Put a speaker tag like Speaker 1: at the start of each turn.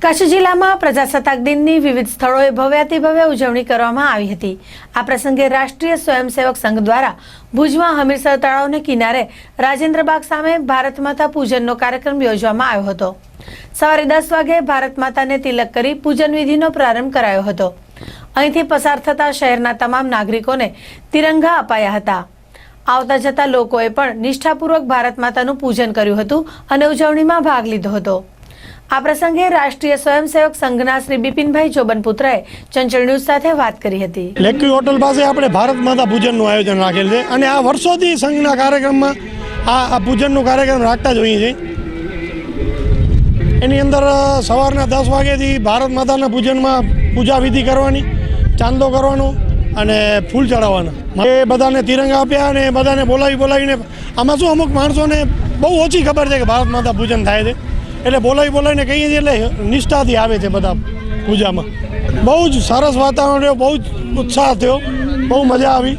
Speaker 1: કચ્છ જિલ્લામાં પ્રજાસત્તાક દિનની વિવિધ સ્થળોએ ભવ્યાતિભવ્ય ઉજવણી કરવામાં આવી હતી. આ પ્રસંગે રાષ્ટ્રીય સ્વયંસેવક સંઘ દ્વારા ભુજમાં હમીરસર તળાવને કિનારે રાજેન્દ્રબાગ સામે ભારત માતા પૂજનનો કાર્યક્રમ યોજવામાં આવ્યો હતો. સવારે દસ વાગે ભારત માતાને તિલક કરી પૂજન વિધિનો પ્રારંભ કરાયો હતો. અહીંથી પસાર થતા શહેરના તમામ નાગરિકોને તિરંગા અપાયા હતા. આવતા જતા લોકોએ પણ નિષ્ઠાપૂર્વક ભારત માતાનું પૂજન કર્યું હતું અને ઉજવણીમાં ભાગ લીધો હતો. આ પ્રસંગે રાષ્ટ્રીય સ્વયંસેવક સંઘના શ્રી બિપિનભાઈ ચોબનપુત્રએ ચંચળ ન્યૂઝ સાથે વાત કરી હતી.
Speaker 2: લેક્વી હોટલ પાસે આપણે ભારત માતા પૂજનનું આયોજન રાખેલ છે અને આ વર્ષોથી સંઘના કાર્યક્રમમાં આ આ પૂજનનો કાર્યક્રમ રાખતા જ હોઈએ છીએ. એની અંદર સવારના દસ વાગ્યાથી ભારત માતાના પૂજનમાં પૂજા વિધિ કરવાની ચાંદો કરવાનો અને ફૂલ ચડાવવાના. એ બધાને તિરંગા આપ્યા અને બધાને બોલાવી બોલાવીને આમાં શું અમુક માણસોને બહુ ઓછી ખબર છે કે ભારત માતા પૂજન થાય છે. એટલે બોલાવી બોલાવીને કહીએ છીએ એટલે નિષ્ઠાથી આવે છે બધા પૂજામાં. બહુ જ સરસ વાતાવરણ રહ્યો, બહુ જ ઉત્સાહ થયો, બહુ મજા આવી.